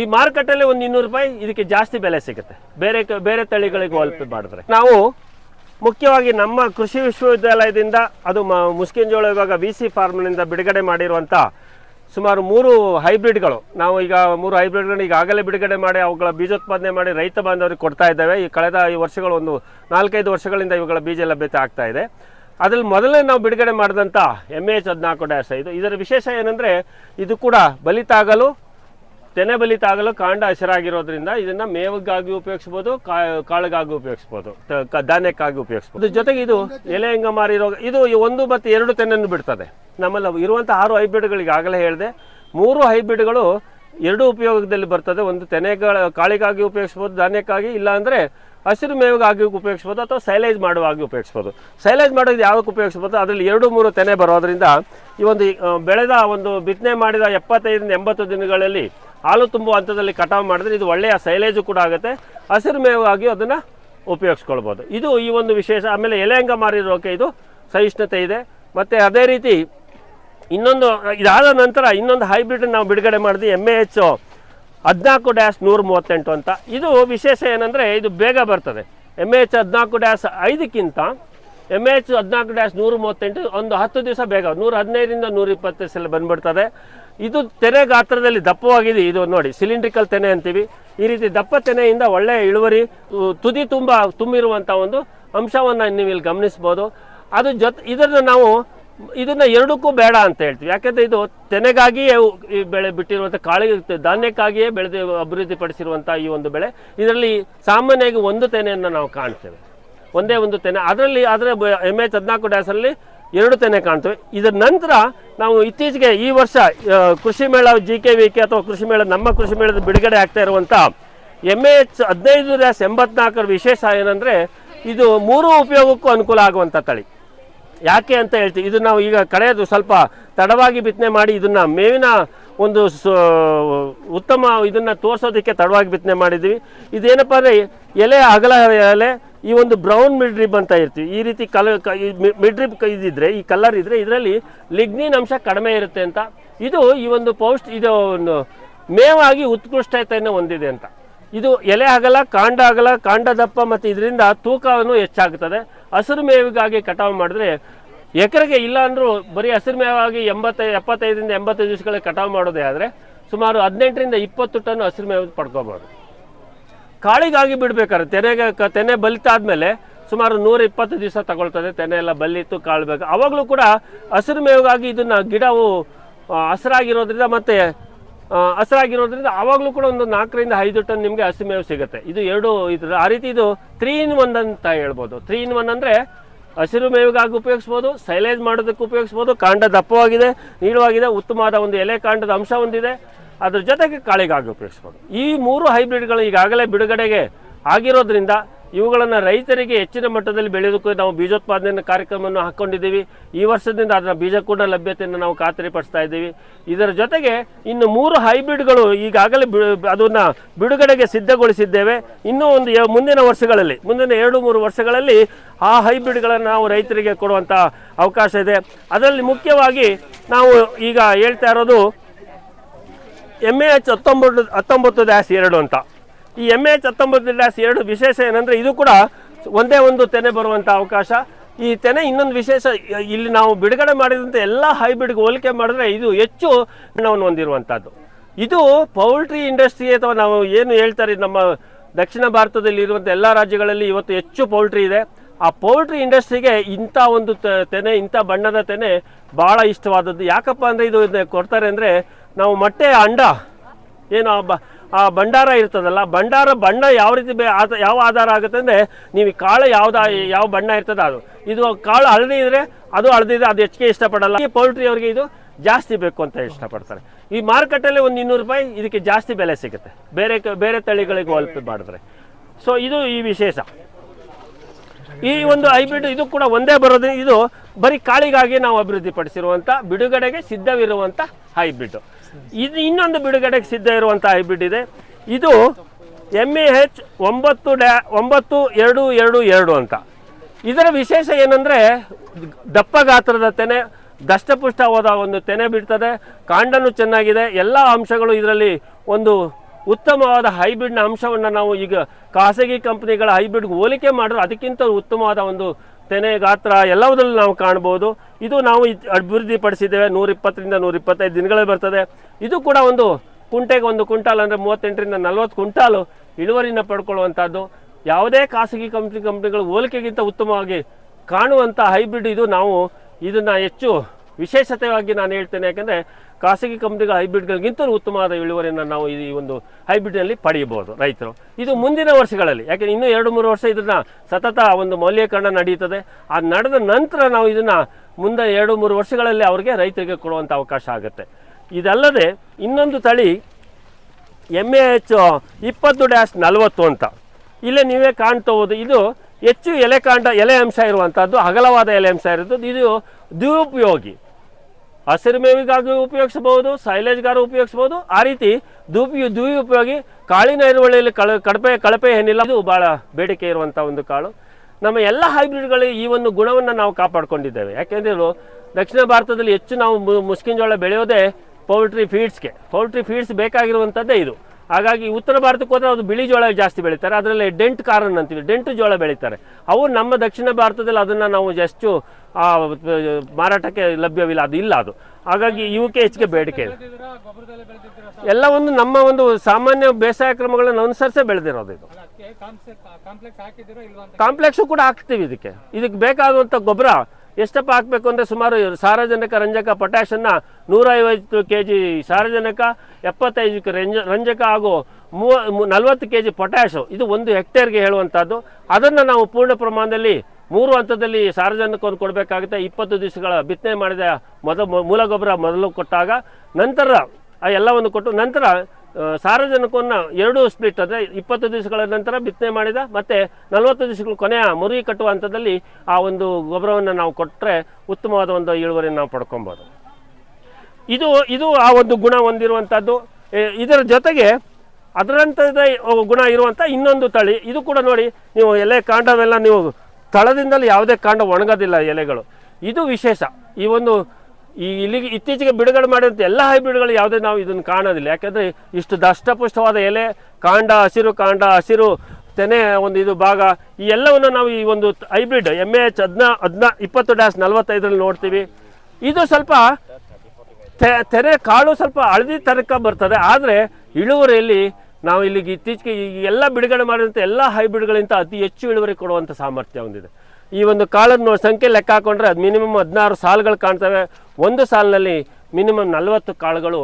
ಈ ಮಾರುಕಟ್ಟೆಯಲ್ಲಿ ಒಂದು ಇನ್ನೂರು ರೂಪಾಯಿ, ಇದಕ್ಕೆ ಜಾಸ್ತಿ ಬೆಲೆ ಸಿಗುತ್ತೆ. ಬೇರೆ ಬೇರೆ ತಳಿಗಳಿಗೆ ಹೋಲಿಕೆ ಮಾಡಿದ್ರೆ. ನಾವು ಮುಖ್ಯವಾಗಿ ನಮ್ಮ ಕೃಷಿ ವಿಶ್ವವಿದ್ಯಾಲಯದಿಂದ ಅದು ಮುಸ್ಕಿಂಜೋಳ ಇವಾಗ ವಿ ಸಿ ಫಾರ್ಮ್ನಿಂದ ಬಿಡುಗಡೆ ಮಾಡಿರುವಂಥ ಸುಮಾರು ಮೂರು ಹೈಬ್ರಿಡ್ಗಳು. ನಾವು ಈಗ ಮೂರು ಹೈಬ್ರಿಡ್ಗಳನ್ನ ಈಗಾಗಲೇ ಬಿಡುಗಡೆ ಮಾಡಿ, ಅವುಗಳ ಬೀಜೋತ್ಪಾದನೆ ಮಾಡಿ ರೈತ ಬಾಂಧವರಿಗೆ ಕೊಡ್ತಾ ಇದ್ದಾವೆ. ಈ ಕಳೆದ ಈ ವರ್ಷಗಳು ಒಂದು ನಾಲ್ಕೈದು ವರ್ಷಗಳಿಂದ ಇವುಗಳ ಬೀಜ ಲಭ್ಯತೆ ಆಗ್ತಾ ಇದೆ. ಅದ್ರಲ್ಲಿ ಮೊದಲೇ ನಾವು ಬಿಡುಗಡೆ ಮಾಡಿದಂಥ ಎಂ ಎಚ್ ಹದಿನಾಲ್ಕು ಡ್ಯಾಶ್ ಐದು. ಇದರ ವಿಶೇಷ ಏನಂದರೆ, ಇದು ಕೂಡ ಬಲಿತಾಗಲು ತೆನೆ ಬಲಿತಾಗಲು ಕಾಂಡ ಹಸಿರಾಗಿರೋದ್ರಿಂದ ಇದನ್ನ ಮೇವಿಗಾಗಿ ಉಪಯೋಗಿಸ್ಬೋದು ಕಾಳಿಗಾಗಿ ಉಪಯೋಗಿಸ್ಬೋದು ಧಾನ್ಯಕ್ಕಾಗಿ ಉಪಯೋಗಿಸ್ಬೋದು. ಜೊತೆಗೆ ಇದು ಎಲೆ ಹೆಂಗ ರೋಗ, ಇದು ಒಂದು ಮತ್ತು ಎರಡು ತೆನೆಯನ್ನು ಬಿಡ್ತದೆ. ನಮ್ಮಲ್ಲಿ ಇರುವಂಥ ಆರು ಹೈಬ್ರಿಡ್ಗಳಿಗೆ ಆಗಲೇ ಹೇಳಿದೆ, ಮೂರು ಹೈಬ್ರಿಡ್ಗಳು ಎರಡು ಉಪಯೋಗದಲ್ಲಿ ಬರ್ತದೆ. ಒಂದು ತೆನೆಗಳ, ಕಾಳಿಗಾಗಿ ಉಪಯೋಗಿಸ್ಬೋದು, ಧಾನ್ಯಕ್ಕಾಗಿ ಇಲ್ಲ ಅಂದರೆ ಹಸಿರು ಮೇವಿಗಾಗಿ ಉಪಯೋಗಿಸ್ಬೋದು ಅಥವಾ ಸೈಲೇಜ್ ಮಾಡುವಾಗಿ ಉಪಯೋಗಿಸ್ಬೋದು. ಸೈಲೇಜ್ ಮಾಡೋದು ಯಾವಾಗ ಉಪಯೋಗಿಸ್ಬೋದು? ಅದರಲ್ಲಿ ಎರಡು ಮೂರು ತೆನೆ ಬರೋದ್ರಿಂದ ಈ ಒಂದು ಬೆಳೆದ ಒಂದು ಬಿತ್ತನೆ ಮಾಡಿದ ಎಪ್ಪತ್ತೈದರಿಂದ ಎಂಬತ್ತು ದಿನಗಳಲ್ಲಿ ಹಾಲು ತುಂಬುವ ಹಂತದಲ್ಲಿ ಕಟಾವು ಮಾಡಿದ್ರೆ ಇದು ಒಳ್ಳೆಯ ಸೈಲೇಜು ಕೂಡ ಆಗುತ್ತೆ. ಹಸಿರು ಮೇವಾಗಿ ಅದನ್ನು ಉಪಯೋಗಿಸ್ಕೊಳ್ಬೋದು. ಇದು ಈ ಒಂದು ವಿಶೇಷ, ಆಮೇಲೆ ಎಲೆಯಂಗ ಮಾರಿರೋಕೆ ಇದು ಸಹಿಷ್ಣುತೆ ಇದೆ. ಮತ್ತು ಅದೇ ರೀತಿ ಇನ್ನೊಂದು, ಇದಾದ ನಂತರ ಇನ್ನೊಂದು ಹೈಬ್ರಿಡ್ ನಾವು ಬಿಡುಗಡೆ ಮಾಡಿದ್ವಿ ಎಂ ಎ ಎಚ್ ಹದಿನಾಲ್ಕು ಡ್ಯಾಶ್ ನೂರ ಮೂವತ್ತೆಂಟು ಅಂತ. ಇದು ವಿಶೇಷ ಏನಂದರೆ ಇದು ಬೇಗ ಬರ್ತದೆ. ಎಂ ಎ ಎಚ್ ಹದಿನಾಲ್ಕು ಡ್ಯಾಶ್ ಐದಕ್ಕಿಂತ ಎಂ ಎ ಎಚ್ ಹದಿನಾಲ್ಕು ಡ್ಯಾಶ್ ನೂರ ಮೂವತ್ತೆಂಟು ಒಂದು ಹತ್ತು ದಿವಸ ಬೇಗ, ನೂರ ಹದಿನೈದರಿಂದ ನೂರ ಇಪ್ಪತ್ತು ಸಲ ಬಂದ್ಬಿಡ್ತದೆ. ಇದು ತೆನೆ ಗಾತ್ರದಲ್ಲಿ ದಪ್ಪವಾಗಿದೆ. ಇದು ನೋಡಿ ಸಿಲಿಂಡ್ರಿಕಲ್ ತೆನೆ ಅಂತೀವಿ. ಈ ರೀತಿ ದಪ್ಪ ತೆನೆಯಿಂದ ಒಳ್ಳೆಯ ಇಳುವರಿ ತುದಿ ತುಂಬ ತುಂಬಿರುವಂಥ ಒಂದು ಅಂಶವನ್ನು ನೀವು ಇಲ್ಲಿ ಗಮನಿಸ್ಬೋದು ಅದು ಜೊತೆ, ಇದನ್ನು ನಾವು, ಇದನ್ನ ಎರಡಕ್ಕೂ ಬೇಡ ಅಂತ ಹೇಳ್ತೀವಿ. ಯಾಕಂದ್ರೆ ಇದು ತೆನೆಗಾಗಿಯೇ ಈ ಬೆಳೆ ಬಿಟ್ಟಿರುವಂಥ ಕಾಳಿ, ಧಾನ್ಯಕ್ಕಾಗಿಯೇ ಬೆಳೆದು ಅಭಿವೃದ್ಧಿಪಡಿಸಿರುವಂಥ ಈ ಒಂದು ಬೆಳೆ. ಇದರಲ್ಲಿ ಸಾಮಾನ್ಯವಾಗಿ ಒಂದು ತೆನೆಯನ್ನು ನಾವು ಕಾಣ್ತೇವೆ. ಒಂದೇ ಒಂದು ತೆನೆ. ಅದರಲ್ಲಿ, ಆದರೆ ಎಂ ಎಚ್ ಹದಿನಾಲ್ಕು ಡ್ಯಾಸಲ್ಲಿ ಎರಡು ತೆನೆ ಕಾಣ್ತವೆ. ಇದರ ನಂತರ ನಾವು ಇತ್ತೀಚೆಗೆ ಈ ವರ್ಷ ಕೃಷಿ ಮೇಳ ಜಿ ಕೆ ವಿ ಕೆ ಅಥವಾ ಕೃಷಿ ಮೇಳ, ನಮ್ಮ ಕೃಷಿ ಮೇಳದ ಬಿಡುಗಡೆ ಆಗ್ತಾ ಇರುವಂಥ ಎಂ ಎಚ್ ಹದಿನೈದು ಡ್ಯಾಸ್ ಎಂಬತ್ನಾಲ್ಕರ ವಿಶೇಷ ಏನಂದರೆ ಇದು ಮೂರು ಉಪಯೋಗಕ್ಕೂ ಅನುಕೂಲ ಆಗುವಂಥ ತಳಿ. ಯಾಕೆ ಅಂತ ಹೇಳ್ತೀವಿ ಇದು ನಾವು ಈಗ ಕಳೆಯೋದು ಸ್ವಲ್ಪ ತಡವಾಗಿ ಬಿತ್ತನೆ ಮಾಡಿ ಇದನ್ನ ಮೇವಿನ ಒಂದು ಉತ್ತಮ ಇದನ್ನ ತೋರಿಸೋದಕ್ಕೆ ತಡವಾಗಿ ಬಿತ್ತನೆ ಮಾಡಿದ್ವಿ. ಇದೇನಪ್ಪ ಅಂದರೆ ಎಲೆ, ಅಗಲ ಎಲೆ ಈ ಒಂದು ಬ್ರೌನ್ ಮಿಡ್ರಿಬ್ ಅಂತ ಇರ್ತೀವಿ. ಈ ರೀತಿ ಕಲರ್ ಮಿಡ್ರಿಬ್ ಇದಿದ್ರೆ, ಈ ಕಲರ್ ಇದ್ರೆ ಇದರಲ್ಲಿ ಲಿಗ್ನಿನ್ ಅಂಶ ಕಡಿಮೆ ಇರುತ್ತೆ ಅಂತ. ಇದು ಈ ಒಂದು ಪೌಷ್ಟಿ ಇದು ಒಂದು ಮೇವಾಗಿ ಉತ್ಕೃಷ್ಟತೆಯನ್ನು ಹೊಂದಿದೆ ಅಂತ. ಇದು ಎಲೆ ಆಗಲ್ಲ ಕಾಂಡ ಆಗಲ್ಲ ಕಾಂಡ ದಪ್ಪ ಮತ್ತು ಇದರಿಂದ ತೂಕವನ್ನು ಹೆಚ್ಚಾಗುತ್ತದೆ ಹಸಿರು ಮೇವಿಗಾಗಿ ಕಟಾವು ಮಾಡಿದ್ರೆ ಎಕರೆಗೆ ಇಲ್ಲ ಅಂದರೂ ಬರೀ ಹಸಿರು ಮೇವಾಗಿ ಎಂಬತ್ತೈ ಎಪ್ಪತ್ತೈದರಿಂದ ಎಂಬತ್ತೈದು ದಿವಸಗಳಿಗೆ ಕಟಾವು ಮಾಡೋದೇ ಆದರೆ ಸುಮಾರು ಹದಿನೆಂಟರಿಂದ ಇಪ್ಪತ್ತು ಟನ್ ಹಸಿರು ಮೇವು ಪಡ್ಕೋಬೋದು. ಕಾಳಿಗಾಗಿ ಬಿಡ್ಬೇಕಾದ್ರೆ ತೆನೆಗೆ ತೆನೆ ಬಲಿತಾದ್ಮೇಲೆ ಸುಮಾರು ನೂರ ಇಪ್ಪತ್ತು ದಿವಸ ತಗೊಳ್ತದೆ, ತೆನೆ ಎಲ್ಲ ಬಲ್ಲಿತ್ತು ಕಾಳಬೇಕು ಅವಾಗಲೂ ಕೂಡ ಹಸಿರು ಮೇವಿಗಾಗಿ ಇದನ್ನ ಗಿಡವು ಹಸಿರಾಗಿರೋದ್ರಿಂದ ಮತ್ತೆ ಹಸಿರಾಗಿರೋದ್ರಿಂದ ಆವಾಗಲೂ ಕೂಡ ಒಂದು ನಾಲ್ಕರಿಂದ ಐದು ಟನ್ ನಿಮಗೆ ಹಸಿ ಮೇವು ಸಿಗುತ್ತೆ. ಇದು ಎರಡು ಇದ್ರ ಆ ರೀತಿ ಇದು ತ್ರೀ ಇನ್ ಒನ್ ಅಂತ ಹೇಳ್ಬೋದು. ತ್ರೀ ಇನ್ ಒನ್ ಅಂದರೆ ಹಸಿರು ಮೇವಿಗಾಗಿ ಉಪಯೋಗಿಸ್ಬೋದು, ಸೈಲೇಜ್ ಮಾಡೋದಕ್ಕೆ ಉಪಯೋಗಿಸ್ಬೋದು, ಕಾಂಡ ದಪ್ಪವಾಗಿದೆ, ನೀಳವಾಗಿದೆ ಉತ್ತಮವಾದ ಒಂದು ಎಲೆ ಕಾಂಡದ ಅಂಶ ಹೊಂದಿದೆ. ಅದ್ರ ಜೊತೆಗೆ ಕಾಳಿಗಾಗಿ ಉಪಯೋಗಿಸ್ಬೋದು ಈ ಮೂರು ಹೈಬ್ರಿಡ್ಗಳು ಈಗಾಗಲೇ ಬಿಡುಗಡೆಗೆ ಆಗಿರೋದ್ರಿಂದ ಇವುಗಳನ್ನು ರೈತರಿಗೆ ಹೆಚ್ಚಿನ ಮಟ್ಟದಲ್ಲಿ ಬೆಳೆಯೋದಕ್ಕೂ ನಾವು ಬೀಜೋತ್ಪಾದನೆ ಕಾರ್ಯಕ್ರಮವನ್ನು ಹಾಕ್ಕೊಂಡಿದ್ದೀವಿ ಈ ವರ್ಷದಿಂದ ಅದರ ಬೀಜ ಕೂಡ ಲಭ್ಯತೆಯನ್ನು ನಾವು ಖಾತರಿಪಡಿಸ್ತಾ ಇದ್ದೀವಿ. ಇದರ ಜೊತೆಗೆ ಇನ್ನು ಮೂರು ಹೈಬ್ರಿಡ್ಗಳು ಈಗಾಗಲೇ ಬಿ, ಅದನ್ನು ಬಿಡುಗಡೆಗೆ ಸಿದ್ಧಗೊಳಿಸಿದ್ದೇವೆ. ಇನ್ನೂ ಒಂದು ಮುಂದಿನ ವರ್ಷಗಳಲ್ಲಿ, ಮುಂದಿನ ಎರಡು, ಮೂರು ವರ್ಷಗಳಲ್ಲಿ ಆ ಹೈಬ್ರಿಡ್ಗಳನ್ನು ನಾವು ರೈತರಿಗೆ ಕೊಡುವಂಥ ಅವಕಾಶ ಇದೆ. ಅದರಲ್ಲಿ ಮುಖ್ಯವಾಗಿ ನಾವು ಈಗ ಹೇಳ್ತಾ ಇರೋದು ಎಂ ಎ ಎಚ್ ಹತ್ತೊಂಬತ್ತು ಹತ್ತೊಂಬತ್ತು ಡ್ಯಾಶ್ ಎರಡು ಅಂತ. ಈ ಎಂ ಎ ಎಚ್ ಹತ್ತೊಂಬತ್ತು ಡ್ಯಾಶ್ ಎರಡು ವಿಶೇಷ ಏನಂದರೆ ಇದು ಕೂಡ ಒಂದೇ ಒಂದು ತೆನೆ ಬರುವಂಥ ಅವಕಾಶ. ಈ ತೆನೆ ಇನ್ನೊಂದು ವಿಶೇಷ, ಇಲ್ಲಿ ನಾವು ಬಿಡುಗಡೆ ಮಾಡಿದಂಥ ಎಲ್ಲ ಹೈಬ್ರಿಡ್ಗೆ ಹೋಲಿಕೆ ಮಾಡಿದ್ರೆ ಇದು ಹೆಚ್ಚು ಹಣವನ್ನು ಹೊಂದಿರುವಂಥದ್ದು ಇದು ಪೌಲ್ಟ್ರಿ ಇಂಡಸ್ಟ್ರಿ ಅಥವಾ ನಾವು ಏನು ಹೇಳ್ತಾರೆ, ನಮ್ಮ ದಕ್ಷಿಣ ಭಾರತದಲ್ಲಿ ಇರುವಂಥ ಎಲ್ಲ ರಾಜ್ಯಗಳಲ್ಲಿ ಇವತ್ತು ಹೆಚ್ಚು ಪೌಲ್ಟ್ರಿ ಇದೆ. ಆ ಪೌಲ್ಟ್ರಿ ಇಂಡಸ್ಟ್ರಿಗೆ ಇಂಥ ಒಂದು ತೆನೆ ಇಂಥ ಬಣ್ಣದ ತೆನೆ ಭಾಳ ಇಷ್ಟವಾದದ್ದು. ಯಾಕಪ್ಪ ಅಂದರೆ ಇದು ಕೊಡ್ತಾರೆ ಅಂದರೆ ನಾವು ಮೊಟ್ಟೆ ಅಂಡ. ಏನು ಆ ಭಂಡಾರ ಇರ್ತದಲ್ಲ, ಭಂಡಾರ ಬಣ್ಣ ಯಾವ ರೀತಿ ಬೇ, ಆದ- ಯಾವ ಆಧಾರ ಆಗುತ್ತೆ ಅಂದರೆ ನೀವು ಕಾಳು ಯಾವ್ದು, ಯಾವ ಬಣ್ಣ ಇರ್ತದೆ ಅದು. ಇದು ಕಾಳು ಹಳದಿ ಇದ್ರೆ ಅದು ಹಳದಿದ್ರೆ ಅದು ಹೆಚ್ಚಿಗೆ ಇಷ್ಟಪಡಲ್ಲ. ಈ ಪೌಲ್ಟ್ರಿ ಅವರಿಗೆ ಇದು ಜಾಸ್ತಿ ಬೇಕು ಅಂತ ಇಷ್ಟಪಡ್ತಾರೆ. ಈ ಮಾರುಕಟ್ಟೆಯಲ್ಲಿ ಒಂದು ಇನ್ನೂರು ರೂಪಾಯಿ ಇದಕ್ಕೆ ಜಾಸ್ತಿ ಬೆಲೆ ಸಿಗುತ್ತೆ. ಬೇರೆ ಬೇರೆ ತಳಿಗಳಿಗೆ ಹೋಲಿಕೆ ಮಾಡಿದ್ರೆ. ಸೊ ಇದು ಈ ವಿಶೇಷ. ಈ ಒಂದು ಹೈಬ್ರಿಡ್ ಇದು ಕೂಡ ಒಂದೇ ಬರೋದು. ಇದು ಬರೀ ಕಾಳಿಗಾಗಿ ನಾವು ಅಭಿವೃದ್ಧಿಪಡಿಸಿರುವಂಥ ಬಿಡುಗಡೆಗೆ ಸಿದ್ಧವಿರುವಂಥ ಹೈಬ್ರಿಡ್. ಇದು ಇನ್ನೊಂದು ಬಿಡುಗಡೆಗೆ ಸಿದ್ಧ ಇರುವಂಥ ಹೈಬ್ರಿಡ್ ಇದೆ. ಇದು ಎಂ ಎ ಹೆಚ್ ಒಂಬತ್ತು ಡ್ಯಾ ಒಂಬತ್ತು ಎರಡು ಎರಡು ಎರಡು ಅಂತ. ಇದರ ವಿಶೇಷ ಏನಂದರೆ ದಪ್ಪ ಗಾತ್ರದ ತೆನೆ ದಷ್ಟಪುಷ್ಟವಾದ ಒಂದು ತೆನೆ ಬಿಡ್ತದೆ. ಕಾಂಡನು ಚೆನ್ನಾಗಿದೆ. ಎಲ್ಲ ಅಂಶಗಳು ಇದರಲ್ಲಿ ಒಂದು ಉತ್ತಮವಾದ ಹೈಬ್ರಿಡ್ನ ಅಂಶವನ್ನು ನಾವು ಈಗ ಖಾಸಗಿ ಕಂಪನಿಗಳ ಹೈಬ್ರಿಡ್ಗೆ ಹೋಲಿಕೆ ಮಾಡಿದ್ರೆ ಅದಕ್ಕಿಂತ ಉತ್ತಮವಾದ ಒಂದು ತೆನೆ ಗಾತ್ರ ಎಲ್ಲವುದ್ರಲ್ಲಿ ನಾವು ಕಾಣ್ಬೋದು ಇದು ನಾವು ಅಭಿವೃದ್ಧಿ ಅಭಿವೃದ್ಧಿಪಡಿಸಿದ್ದೇವೆ. ನೂರಿಪ್ಪತ್ತರಿಂದ ಇಪ್ಪತ್ತರಿಂದ ನೂರ ಇಪ್ಪತ್ತೈದು ದಿನಗಳಲ್ಲಿ ಬರ್ತದೆ. ಇದು ಕೂಡ ಒಂದು ಕುಂಟೆಗೆ ಒಂದು ಕುಂಟಾಲ್ ಅಂದರೆ ಮೂವತ್ತೆಂಟರಿಂದ ನಲ್ವತ್ತು ಕುಂಟಾಲು ಇಳುವರಿನ ಪಡ್ಕೊಳ್ಳುವಂಥದ್ದು. ಯಾವುದೇ ಖಾಸಗಿ ಕಂಪ್ನಿ ಕಂಪ್ನಿಗಳು ಹೋಲಿಕೆಗಿಂತ ಉತ್ತಮವಾಗಿ ಕಾಣುವಂಥ ಹೈಬ್ರಿಡ್ ಇದು. ನಾವು ಇದನ್ನು ಹೆಚ್ಚು ವಿಶೇಷತೆಯಾಗಿ ನಾನು ಹೇಳ್ತೇನೆ ಯಾಕೆಂದರೆ ಖಾಸಗಿ ಕಂಪ್ನಿಗಳ ಹೈಬ್ರಿಡ್ಗಳಿಗಿಂತಲೂ ಉತ್ತಮವಾದ ಇಳುವರಿಯನ್ನು ನಾವು ಈ ಒಂದು ಹೈಬ್ರಿಡ್ನಲ್ಲಿ ಪಡೆಯಬಹುದು ರೈತರು. ಇದು ಮುಂದಿನ ವರ್ಷಗಳಲ್ಲಿ ಯಾಕೆ ಇನ್ನೂ ಎರಡು ಮೂರು ವರ್ಷ ಇದನ್ನು ಸತತ ಒಂದು ಮೌಲ್ಯೀಕರಣ ನಡೆಯುತ್ತದೆ. ಆ ನಡೆದ ನಂತರ ನಾವು ಇದನ್ನು ಮುಂದೆ ಎರಡು ಮೂರು ವರ್ಷಗಳಲ್ಲಿ ಅವರಿಗೆ ರೈತರಿಗೆ ಕೊಡುವಂಥ ಅವಕಾಶ ಆಗುತ್ತೆ. ಇದಲ್ಲದೆ ಇನ್ನೊಂದು ತಳಿ ಎಂ ಎ ಎಚ್ ಇಪ್ಪತ್ತು ಡ್ಯಾಶ್ ನಲವತ್ತು ಅಂತ. ಇಲ್ಲೇ ನೀವೇ ಕಾಣ್ತಾ ಹೋದು ಇದು ಹೆಚ್ಚು ಎಲೆಕಾಂಡ ಎಲೆ ಅಂಶ ಇರುವಂಥದ್ದು ಅಗಲವಾದ ಎಲೆ ಅಂಶ ಇರುವಂತದ್ದು ಇದು ದ್ವಿಉಪಯೋಗಿ ಹಸಿರು ಮೇವಿಗಾಗಿ ಉಪಯೋಗಿಸಬಹುದು ಸೈಲೇಜ್ಗಾರು ಉಪಯೋಗಿಸಬಹುದು. ಆ ರೀತಿ ದ್ವಿ ಉಪಯೋಗಿ ಕಾಳಿನ ಇರುವಳಿಯಲ್ಲಿ ಕಳ, ಕಡಪೆ, ಕಳಪೆ ಏನಿಲ್ಲ ಇದು ಭಾಳ ಬೇಡಿಕೆ ಇರುವಂಥ ಒಂದು ಕಾಳು. ನಮ್ಮ ಎಲ್ಲ ಹೈಬ್ರಿಡ್ಗಳಿಗೆ ಈ ಒಂದು ಗುಣವನ್ನು ನಾವು ಕಾಪಾಡಿಕೊಂಡಿದ್ದೇವೆ. ಯಾಕೆಂದರೆ ದಕ್ಷಿಣ ಭಾರತದಲ್ಲಿ ಹೆಚ್ಚು ನಾವು ಮುಸ್ಕಿನ ಜೋಳ ಬೆಳೆಯೋದೇ ಪೌಲ್ಟ್ರಿ ಫೀಡ್ಸ್ಗೆ. ಪೌಲ್ಟ್ರಿ ಫೀಡ್ಸ್ ಬೇಕಾಗಿರುವಂಥದ್ದೇ ಇದು. ಹಾಗಾಗಿ ಉತ್ತರ ಭಾರತಕ್ಕೆ ಹೋದ್ರೆ ಅದು ಬಿಳಿ ಜೋಳ ಜಾಸ್ತಿ ಬೆಳೀತಾರೆ. ಅದರಲ್ಲಿ ಡೆಂಟ್ ಕಾರನ್ ಅಂತೀವಿ. ಡೆಂಟ್ ಜೋಳ ಬೆಳೀತಾರೆ. ಅವು ನಮ್ಮ ದಕ್ಷಿಣ ಭಾರತದಲ್ಲಿ ಅದನ್ನು ನಾವು ಎಷ್ಟು ಆ, ಮಾರಾಟಕ್ಕೆ ಲಭ್ಯವಿಲ್ಲ. ಅದು ಇಲ್ಲ ಅದು. ಹಾಗಾಗಿ ಇವಕ್ಕೆ ಹೆಚ್ಚಿಗೆ ಬೇಡಿಕೆ ಇದೆ. ಎಲ್ಲ ಒಂದು ನಮ್ಮ ಒಂದು ಸಾಮಾನ್ಯ ಬೇಸಾಯ ಕ್ರಮಗಳನ್ನು ಅನುಸರಿಸೇ ಬೆಳೆದಿರೋದು ಇದು. ಕಾಂಪ್ಲೆಕ್ಸ್ ಕೂಡ ಹಾಕ್ತೀವಿ ಇದಕ್ಕೆ. ಇದಕ್ಕೆ ಬೇಕಾಗುವಂಥ ಗೊಬ್ಬರ ಎಷ್ಟಪ್ಪ ಹಾಕಬೇಕು ಅಂದರೆ ಸುಮಾರು ಸಾರಜನಕ ರಂಜಕ ಪೊಟ್ಯಾಷನ್ನ ನೂರೈವತ್ತು ಕೆ ಜಿ ಸಾರಜನಕ, ಎಪ್ಪತ್ತೈದು ರಂಜ, ರಂಜಕ ಹಾಗೂ ಮೂವ ನಲ್ವತ್ತು ಕೆ ಜಿ ಪೊಟ್ಯಾಷು. ಇದು ಒಂದು ಹೆಕ್ಟೇರ್ಗೆ ಹೇಳುವಂಥದ್ದು ಅದನ್ನು ನಾವು ಪೂರ್ಣ ಪ್ರಮಾಣದಲ್ಲಿ ಮೂರು ಹಂತದಲ್ಲಿ ಸಾರಜನಕವನ್ನು ಕೊಡಬೇಕಾಗುತ್ತೆ. ಇಪ್ಪತ್ತು ದಿವಸಗಳ ಬಿತ್ತನೆ ಮಾಡಿದ ಮೊದಲು ಮೂಲ ಗೊಬ್ಬರ ಮೊದಲು ಕೊಟ್ಟಾಗ ನಂತರ ಆ ಎಲ್ಲವನ್ನು ಕೊಟ್ಟು ನಂತರ ಸಾರಜನಕವನ್ನು ಎರಡು ಸ್ಪ್ಲಿಟ್ ಅಂದರೆ ಇಪ್ಪತ್ತು ದಿವಸಗಳ ನಂತರ ಬಿತ್ತನೆ ಮಾಡಿದ, ಮತ್ತು ನಲವತ್ತು ದಿವಸಗಳು ಕೊನೆಯ ಮುರಿ ಕಟ್ಟುವ ಹಂತದಲ್ಲಿ ಆ ಒಂದು ಗೊಬ್ಬರವನ್ನು ನಾವು ಕೊಟ್ಟರೆ ಉತ್ತಮವಾದ ಒಂದು ಇಳುವರಿಯನ್ನು ನಾವು ಪಡ್ಕೊಬೋದು. ಇದು ಇದು ಆ ಒಂದು ಗುಣ ಹೊಂದಿರುವಂಥದ್ದು ಇದರ ಜೊತೆಗೆ ಅದರಂಥದ್ದೇ ಗುಣ ಇರುವಂಥ ಇನ್ನೊಂದು ತಳಿ, ಇದು ಕೂಡ ನೋಡಿ, ನೀವು ಎಲೆ ಕಾಂಡವೆಲ್ಲ ನೀವು ತಳದಿಂದಲೂ ಯಾವುದೇ ಕಾಂಡ ಒಣಗೋದಿಲ್ಲ ಎಲೆಗಳು. ಇದು ವಿಶೇಷ. ಈ ಒಂದು ಈ ಇಲ್ಲಿಗೆ ಇತ್ತೀಚೆಗೆ ಬಿಡುಗಡೆ ಮಾಡಿದಂಥ ಎಲ್ಲ ಹೈಬ್ರಿಡ್ಗಳು ಯಾವುದೇ ನಾವು ಇದನ್ನು ಕಾಣೋದಿಲ್ಲ. ಯಾಕೆಂದರೆ ಇಷ್ಟು ದಷ್ಟಪುಷ್ಟವಾದ ಎಲೆ, ಕಾಂಡ, ಹಸಿರು ಕಾಂಡ, ಹಸಿರು ತೆನೆ ಒಂದು ಇದು ಭಾಗ, ಈ ಎಲ್ಲವನ್ನು ನಾವು ಈ ಒಂದು ಹೈಬ್ರಿಡ್ ಎಂ ಎ ಎಚ್ ಹದಿನಾ ಹದಿನಾ ಇಪ್ಪತ್ತು ಡ್ಯಾಸ್ ನಲ್ವತ್ತೈದರಲ್ಲಿ ನೋಡ್ತೀವಿ. ಇದು ಸ್ವಲ್ಪ ತೆ- ತೆರೆ ಕಾಳು ಸ್ವಲ್ಪ ಹಳದಿ ತನಕ ಬರ್ತದೆ. ಆದರೆ ಇಳುವರಿಯಲ್ಲಿ ನಾವು ಇಲ್ಲಿಗೆ ಇತ್ತೀಚೆಗೆ ಈ ಎಲ್ಲ ಬಿಡುಗಡೆ ಮಾಡಿದಂಥ ಎಲ್ಲ ಹೈಬ್ರಿಡ್ಗಳಿಂದ ಅತಿ ಹೆಚ್ಚು ಇಳುವರಿ ಕೊಡುವಂಥ ಸಾಮರ್ಥ್ಯ ಹೊಂದಿದೆ. ಈ ಒಂದು ಕಾಳನ್ನು ಸಂಖ್ಯೆ ಲೆಕ್ಕ ಹಾಕೊಂಡ್ರೆ ಅದು ಮಿನಿಮಮ್ ಹದಿನಾರು ಸಾಲುಗಳು ಕಾಣ್ತವೆ. ಒಂದು ಸಾಲಿನಲ್ಲಿ ಮಿನಿಮಮ್ ನಲವತ್ತು ಕಾಳುಗಳು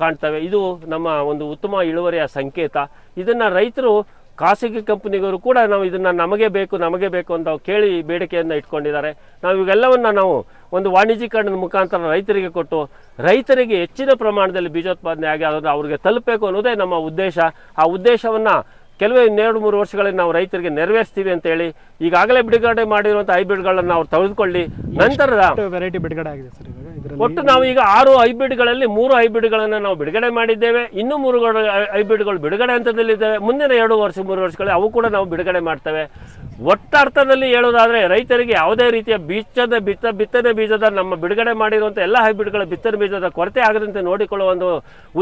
ಕಾಣ್ತವೆ. ಇದು ನಮ್ಮ ಒಂದು ಉತ್ತಮ ಇಳುವರಿಯ ಸಂಕೇತ. ಇದನ್ನು ರೈತರು ಖಾಸಗಿ ಕಂಪನಿಗರು ಕೂಡ ನಾವು ಇದನ್ನು ನಮಗೆ ಬೇಕು ನಮಗೆ ಬೇಕು ಅಂತ ಕೇಳಿ ಬೇಡಿಕೆಯನ್ನು ಇಟ್ಕೊಂಡಿದ್ದಾರೆ. ನಾವು ಇವೆಲ್ಲವನ್ನು ನಾವು ಒಂದು ವಾಣಿಜ್ಯೀಕರಣದ ಮುಖಾಂತರ ರೈತರಿಗೆ ಕೊಟ್ಟು, ರೈತರಿಗೆ ಹೆಚ್ಚಿನ ಪ್ರಮಾಣದಲ್ಲಿ ಬೀಜೋತ್ಪಾದನೆ ಆಗಿ ಅದನ್ನು ಅವ್ರಿಗೆ ತಲುಪಬೇಕು ಅನ್ನೋದೇ ನಮ್ಮ ಉದ್ದೇಶ. ಆ ಉದ್ದೇಶವನ್ನು ಕೆಲವೇ ಇನ್ನೆರಡು ಮೂರು ವರ್ಷಗಳಲ್ಲಿ ನಾವು ರೈತರಿಗೆ ನೆರವೇರಿಸ್ತೀವಿ ಅಂತ ಹೇಳಿ ಈಗಾಗಲೇ ಬಿಡುಗಡೆ ಮಾಡಿರುವಂಥ ಹೈಬ್ರಿಡ್ಗಳನ್ನು ನಾವು ತೆಗೆದುಕೊಳ್ಳಿ. ನಂತರದ ವೆರೈಟಿ ಬಿಡುಗಡೆ ಆಗಿದೆ ಸರ್ ಒಟ್ಟು ನಾವು ಈಗ ಆರು ಹೈಬ್ರಿಡ್ಗಳಲ್ಲಿ ಮೂರು ಹೈಬ್ರಿಡ್ಗಳನ್ನು ನಾವು ಬಿಡುಗಡೆ ಮಾಡಿದ್ದೇವೆ. ಇನ್ನೂ ಮೂರು ಹೈಬ್ರಿಡ್ಗಳು ಬಿಡುಗಡೆ ಹಂತದಲ್ಲಿದ್ದಾವೆ ಮುಂದಿನ ಎರಡು ವರ್ಷ ಮೂರು ವರ್ಷಗಳಲ್ಲಿ ಅವು ಕೂಡ ನಾವು ಬಿಡುಗಡೆ ಮಾಡ್ತೇವೆ. ಒಟ್ಟರ್ಥದಲ್ಲಿ ಹೇಳೋದಾದ್ರೆ ರೈತರಿಗೆ ಯಾವುದೇ ರೀತಿಯ ಬೀಜದ ಬಿತ್ತ ಬಿತ್ತನೆ ಬೀಜದ ನಮ್ಮ ಬಿಡುಗಡೆ ಮಾಡಿರುವಂಥ ಎಲ್ಲ ಹೈಬ್ರಿಡ್ಗಳ ಬಿತ್ತನೆ ಬೀಜದ ಕೊರತೆ ಆಗದಂತೆ ನೋಡಿಕೊಳ್ಳುವ ಒಂದು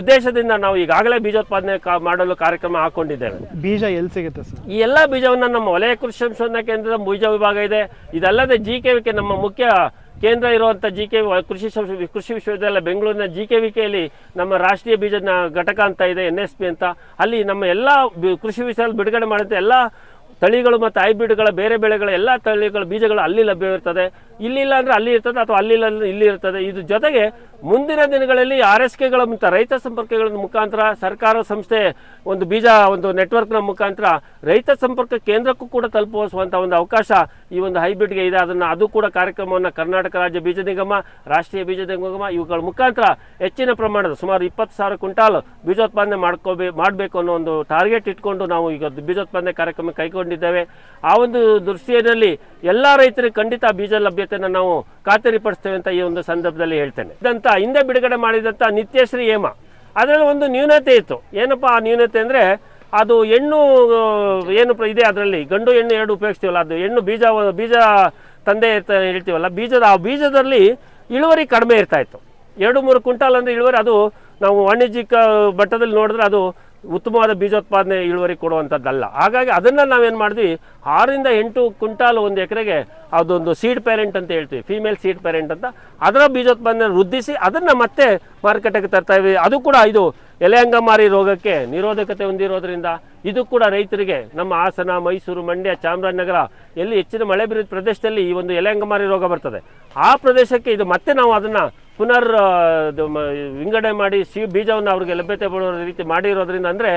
ಉದ್ದೇಶದಿಂದ ನಾವು ಈಗಾಗಲೇ ಬೀಜೋತ್ಪಾದನೆ ಮಾಡಲು ಕಾರ್ಯಕ್ರಮ ಹಾಕೊಂಡಿದ್ದೇವೆ. ಬೀಜ ಎಲ್ಲಿ ಸಿಗುತ್ತೆ ಸರ್? ಈ ಎಲ್ಲ ಬೀಜವನ್ನು ನಮ್ಮ ವಲಯ ಕೃಷಿ ಸಂಶೋಧನಾ ಕೇಂದ್ರದ ಬೀಜ ವಿಭಾಗ ಇದೆ. ಇದಲ್ಲದೆ ಜಿ ಕೆ ವಿಕೆ ನಮ್ಮ ಮುಖ್ಯ ಕೇಂದ್ರ ಇರುವಂಥ ಜಿ ಕೆ ಕೃಷಿ ಕೃಷಿ ವಿಶ್ವವಿದ್ಯಾಲಯ ಬೆಂಗಳೂರಿನ ಜಿ ಕೆ ವಿಕೆಯಲ್ಲಿ ನಮ್ಮ ರಾಷ್ಟ್ರೀಯ ಬೀಜ ಘಟಕ ಅಂತ ಇದೆ, ಎನ್ ಎಸ್ ಪಿ ಅಂತ. ಅಲ್ಲಿ ನಮ್ಮ ಎಲ್ಲ ಕೃಷಿ ವಿಷಯದಲ್ಲಿ ಬಿಡುಗಡೆ ಮಾಡಿದಂಥ ಎಲ್ಲ ತಳಿಗಳು ಮತ್ತು ಹೈಬ್ರಿಡ್ಗಳ, ಬೇರೆ ಬೆಳೆಗಳ ಎಲ್ಲ ತಳಿಗಳ ಬೀಜಗಳು ಅಲ್ಲಿ ಲಭ್ಯವಿರ್ತದೆ. ಇಲ್ಲಿಲ್ಲ ಅಂದರೆ ಅಲ್ಲಿ ಇರ್ತದೆ ಅಥವಾ ಅಲ್ಲಿಲ್ಲ ಇಲ್ಲ ಇಲ್ಲಿ ಇರ್ತದೆ. ಇದು ಜೊತೆಗೆ ಮುಂದಿನ ದಿನಗಳಲ್ಲಿ ಆರ್ ಎಸ್ ಕೆಗಳ ರೈತ ಸಂಪರ್ಕಗಳ ಮುಖಾಂತರ ಸರ್ಕಾರ ಸಂಸ್ಥೆ ಒಂದು ಬೀಜ, ಒಂದು ನೆಟ್ವರ್ಕ್ನ ಮುಖಾಂತರ ರೈತ ಸಂಪರ್ಕ ಕೇಂದ್ರಕ್ಕೂ ಕೂಡ ತಲುಪಿಸುವಂಥ ಒಂದು ಅವಕಾಶ ಈ ಒಂದು ಹೈಬ್ರಿಡ್ಗೆ ಇದೆ. ಅದನ್ನು ಅದು ಕೂಡ ಕಾರ್ಯಕ್ರಮವನ್ನು ಕರ್ನಾಟಕ ರಾಜ್ಯ ಬೀಜ ನಿಗಮ, ರಾಷ್ಟ್ರೀಯ ಬೀಜ ನಿಗಮ ಇವುಗಳ ಮುಖಾಂತರ ಹೆಚ್ಚಿನ ಪ್ರಮಾಣದ ಸುಮಾರು ಇಪ್ಪತ್ತು ಸಾವಿರ ಕ್ವಿಂಟಾಲ್ ಬೀಜೋತ್ಪಾದನೆ ಮಾಡ್ಕೋಬೇ, ಮಾಡಬೇಕು ಅನ್ನೋ ಒಂದು ಟಾರ್ಗೆಟ್ ಇಟ್ಕೊಂಡು ನಾವು ಈಗ ಬೀಜೋತ್ಪಾದನೆ ಕಾರ್ಯಕ್ರಮ ಕೈಗೊಂಡಿದ್ದೇವೆ. ಆ ಒಂದು ದೃಷ್ಟಿಯಲ್ಲಿ ಎಲ್ಲ ರೈತರಿಗೆ ಖಂಡಿತ ಬೀಜ ಲಭ್ಯತೆಯನ್ನು ನಾವು ಖಾತರಿಪಡಿಸ್ತೇವೆ ಅಂತ ಈ ಒಂದು ಸಂದರ್ಭದಲ್ಲಿ ಹೇಳ್ತೇನೆ. ಇದಂತ ಹಿಂದೆ ಬಿಡುಗಡೆ ಮಾಡಿದಂಥ ನಿತ್ಯಶ್ರೀ ಹೇಮ. ಅದರಲ್ಲಿ ಒಂದು ನ್ಯೂನತೆ ಇತ್ತು. ಏನಪ್ಪ ಆ ನ್ಯೂನತೆ ಅಂದರೆ ಅದು ಹೆಣ್ಣು ಏನು ಇದೆ ಅದರಲ್ಲಿ. ಗಂಡು, ಹೆಣ್ಣು ಎರಡು ಉಪಯೋಗಿಸ್ತೀವಲ್ಲ, ಅದು ಹೆಣ್ಣು ಬೀಜ ಬೀಜ ತಂದೆ ಇರ್ತ ಹೇಳ್ತೀವಲ್ಲ, ಬೀಜದ, ಆ ಬೀಜದಲ್ಲಿ ಇಳುವರಿ ಕಡಿಮೆ ಇರ್ತಾ ಇತ್ತು. ಎರಡು, ಮೂರು ಕ್ವಿಂಟಾಲ್ ಅಂದರೆ ಇಳುವರಿ, ಅದು ನಾವು ವಾಣಿಜ್ಯಿಕ ಬಟ್ಟದಲ್ಲಿ ನೋಡಿದ್ರೆ ಅದು ಉತ್ತಮವಾದ ಬೀಜೋತ್ಪಾದನೆ ಇಳುವರಿ ಕೊಡುವಂಥದ್ದಲ್ಲ ಹಾಗಾಗಿ ಅದನ್ನು ನಾವೇನು ಮಾಡಿದ್ವಿ? ಆರರಿಂದ ಎಂಟು ಕ್ವಿಂಟಾಲ್ ಒಂದು ಎಕರೆಗೆ ಅದೊಂದು ಸೀಡ್ ಪೇರೆಂಟ್ ಅಂತ ಹೇಳ್ತೀವಿ. ಫೀಮೇಲ್ ಸೀಡ್ ಪೇರೆಂಟ್ ಅಂತ. ಅದರ ಬೀಜೋತ್ಪಾದನೆ ವೃದ್ಧಿಸಿ ಅದನ್ನು ಮತ್ತೆ ಮಾರುಕಟ್ಟೆಗೆ ತರ್ತಾ ಇದ್ವಿ. ಅದು ಕೂಡ ಇದು ಎಲೆಯಂಗಮಾರಿ ರೋಗಕ್ಕೆ ನಿರೋಧಕತೆ ಹೊಂದಿರೋದ್ರಿಂದ ಇದು ಕೂಡ ರೈತರಿಗೆ ನಮ್ಮ ಹಾಸನ, ಮೈಸೂರು, ಮಂಡ್ಯ, ಚಾಮರಾಜನಗರ ಎಲ್ಲಿ ಹೆಚ್ಚಿನ ಮಳೆ ಬೀರಿದ ಪ್ರದೇಶದಲ್ಲಿ ಈ ಒಂದು ಎಲೆಯಂಗಮಾರಿ ರೋಗ ಬರ್ತದೆ. ಆ ಪ್ರದೇಶಕ್ಕೆ ಇದು ಮತ್ತೆ ನಾವು ಅದನ್ನು ಪುನರ್ ವಿಂಗಡಣೆ ಮಾಡಿ ಸಿ ಬೀಜವನ್ನು ಅವ್ರಿಗೆ ಲಭ್ಯತೆ ಪಡುವ ರೀತಿ ಮಾಡಿರೋದ್ರಿಂದ ಅಂದರೆ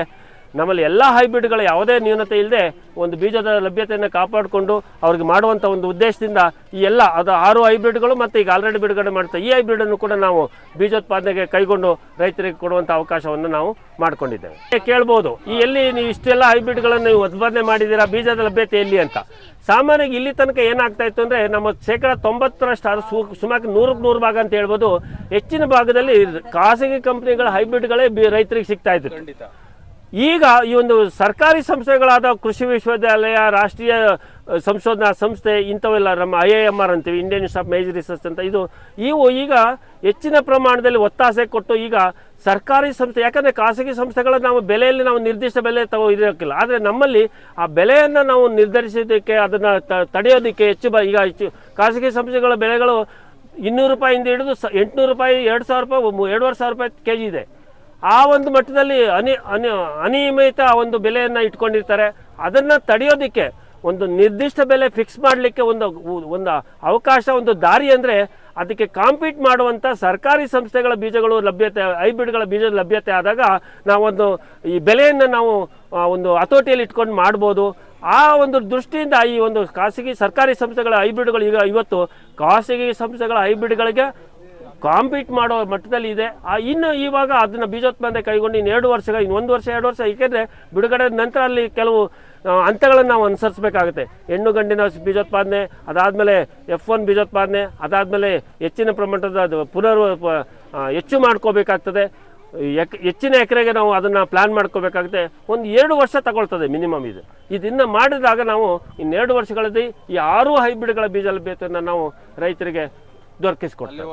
ನಮ್ಮಲ್ಲಿ ಎಲ್ಲ ಹೈಬ್ರಿಡ್ಗಳ ಯಾವುದೇ ನ್ಯೂನತೆ ಇಲ್ಲದೆ ಒಂದು ಬೀಜದ ಲಭ್ಯತೆಯನ್ನು ಕಾಪಾಡಿಕೊಂಡು ಅವ್ರಿಗೆ ಮಾಡುವಂಥ ಒಂದು ಉದ್ದೇಶದಿಂದ ಈ ಎಲ್ಲ ಅದು ಆರು ಹೈಬ್ರಿಡ್ಗಳು ಮತ್ತು ಈಗ ಆಲ್ರೆಡಿ ಬಿಡುಗಡೆ ಮಾಡ್ತಾ ಈ ಹೈಬ್ರಿಡನ್ನು ಕೂಡ ನಾವು ಬೀಜೋತ್ಪಾದನೆಗೆ ಕೈಗೊಂಡು ರೈತರಿಗೆ ಕೊಡುವಂಥ ಅವಕಾಶವನ್ನು ನಾವು ಮಾಡಿಕೊಂಡಿದ್ದೇವೆ. ಕೇಳ್ಬೋದು. ಈ ಎಲ್ಲಿ ನೀವು ಇಷ್ಟೆಲ್ಲ ಹೈಬ್ರಿಡ್ಗಳನ್ನು ನೀವು ಉತ್ಪಾದನೆ ಮಾಡಿದ್ದೀರಾ, ಬೀಜದ ಲಭ್ಯತೆ ಎಲ್ಲಿ ಅಂತ. ಸಾಮಾನ್ಯವಾಗಿ ಇಲ್ಲಿ ತನಕ ಏನಾಗ್ತಾ ಇತ್ತು ಅಂದರೆ ನಮ್ಮ ಶೇಕಡ ತೊಂಬತ್ತರಷ್ಟು ಅದು ಸು ಸುಮಾರು ನೂರಕ್ಕೆ ನೂರು ಭಾಗ ಅಂತ ಹೇಳ್ಬೋದು. ಹೆಚ್ಚಿನ ಭಾಗದಲ್ಲಿ ಖಾಸಗಿ ಕಂಪ್ನಿಗಳ ಹೈಬ್ರಿಡ್ಗಳೇ ಬಿ- ರೈತರಿಗೆ ಸಿಗ್ತಾ ಇತ್ತು. ಈಗ ಈ ಒಂದು ಸರ್ಕಾರಿ ಸಂಸ್ಥೆಗಳಾದ ಕೃಷಿ ವಿಶ್ವವಿದ್ಯಾಲಯ, ರಾಷ್ಟ್ರೀಯ ಸಂಶೋಧನಾ ಸಂಸ್ಥೆ, ಇಂಥವೆಲ್ಲ ನಮ್ಮ ಐ ಐ ಎಂ ಆರ್ ಅಂತೀವಿ Indian institute of major research ಅಂತ. ಇದು ಇವು ಈಗ ಹೆಚ್ಚಿನ ಪ್ರಮಾಣದಲ್ಲಿ ಒತ್ತಾಸೆ ಕೊಟ್ಟು ಈಗ ಸರ್ಕಾರಿ ಸಂಸ್ಥೆ, ಯಾಕಂದರೆ ಖಾಸಗಿ ಸಂಸ್ಥೆಗಳ ನಾವು ಬೆಲೆಯಲ್ಲಿ ನಾವು ನಿರ್ದಿಷ್ಟ ಬೆಲೆ ತಗೋ ಇರೋಕ್ಕಿಲ್ಲ. ಆದರೆ ನಮ್ಮಲ್ಲಿ ಆ ಬೆಲೆಯನ್ನು ನಾವು ನಿರ್ಧರಿಸೋದಕ್ಕೆ ಅದನ್ನು ತಡೆಯೋದಕ್ಕೆ ಹೆಚ್ಚು ಬ, ಈಗ ಹೆಚ್ಚು ಖಾಸಗಿ ಸಂಸ್ಥೆಗಳ ಬೆಲೆಗಳು ಇನ್ನೂರು ರೂಪಾಯಿಂದ ಹಿಡಿದು ಸ, ಎಂಟುನೂರು ರೂಪಾಯಿ, ಎರಡು ಸಾವಿರ ರೂಪಾಯಿ ಎರಡುವರೆ ಸಾವಿರ ರೂಪಾಯಿ ಕೆ ಜಿ ಇದೆ. ಆ ಒಂದು ಮಟ್ಟದಲ್ಲಿ ಅನಿ ಅನಿ ಅನಿಯಮಿತ ಒಂದು ಬೆಲೆಯನ್ನು ಇಟ್ಕೊಂಡಿರ್ತಾರೆ. ಅದನ್ನು ತಡೆಯೋದಕ್ಕೆ ಒಂದು ನಿರ್ದಿಷ್ಟ ಬೆಲೆ ಫಿಕ್ಸ್ ಮಾಡಲಿಕ್ಕೆ ಒಂದು ಒಂದು ಅವಕಾಶ, ಒಂದು ದಾರಿ ಅಂದರೆ ಅದಕ್ಕೆ ಕಾಂಪೀಟ್ ಮಾಡುವಂಥ ಸರ್ಕಾರಿ ಸಂಸ್ಥೆಗಳ ಬೀಜಗಳು ಲಭ್ಯತೆ, ಹೈಬ್ರಿಡ್ಗಳ ಬೀಜ ಲಭ್ಯತೆ ಆದಾಗ ನಾವೊಂದು ಈ ಬೆಲೆಯನ್ನು ನಾವು ಒಂದು ಹತೋಟಿಯಲ್ಲಿ ಇಟ್ಕೊಂಡು ಮಾಡ್ಬೋದು. ಆ ಒಂದು ದೃಷ್ಟಿಯಿಂದ ಈ ಒಂದು ಖಾಸಗಿ ಸರ್ಕಾರಿ ಸಂಸ್ಥೆಗಳ ಹೈಬ್ರಿಡ್ಗಳು ಈಗ ಇವತ್ತು ಖಾಸಗಿ ಸಂಸ್ಥೆಗಳ ಹೈಬ್ರಿಡ್ಗಳಿಗೆ ಕಾಂಪೀಟ್ ಮಾಡೋ ಮಟ್ಟದಲ್ಲಿ ಇದೆ. ಇನ್ನು ಇವಾಗ ಅದನ್ನ ಬೀಜೋತ್ಪಾದನೆ ಕೈಗೊಂಡು ಇನ್ನು ಎರಡು ವರ್ಷಗಳ ಇನ್ನು ಒಂದು ವರ್ಷ, ಎರಡು ವರ್ಷ, ಏಕೆಂದರೆ ಬಿಡುಗಡೆ ನಂತರ ಅಲ್ಲಿ ಕೆಲವು ಹಂತಗಳನ್ನು ನಾವು ಅನುಸರಿಸಬೇಕಾಗುತ್ತೆ. ಹೆಣ್ಣು ಗಂಡಿನ ಬೀಜೋತ್ಪಾದನೆ, ಅದಾದಮೇಲೆ ಎಫ್ ಒನ್ ಬೀಜೋತ್ಪಾದನೆ, ಅದಾದಮೇಲೆ ಹೆಚ್ಚಿನ ಪ್ರಮಾಣದ ಪುನರ್ ಹೆಚ್ಚು ಮಾಡ್ಕೋಬೇಕಾಗ್ತದೆ. ಎಕ್, ಹೆಚ್ಚಿನ ಎಕರೆಗೆ ನಾವು ಅದನ್ನು ಪ್ಲ್ಯಾನ್ ಮಾಡ್ಕೋಬೇಕಾಗುತ್ತೆ. ಒಂದು ಎರಡು ವರ್ಷ ತಗೊಳ್ತದೆ ಮಿನಿಮಮ್ ಇದು. ಇದನ್ನು ಮಾಡಿದಾಗ ನಾವು ಇನ್ನೆರಡು ವರ್ಷಗಳಲ್ಲಿ ಈ ಆರು ಹೈಬ್ರಿಡ್ಗಳ ಬೀಜ ಲಭ್ಯತೆಯನ್ನು ನಾವು ರೈತರಿಗೆ ದೊರಕಿಸ್ಕೊಡ್ತೇವೆ.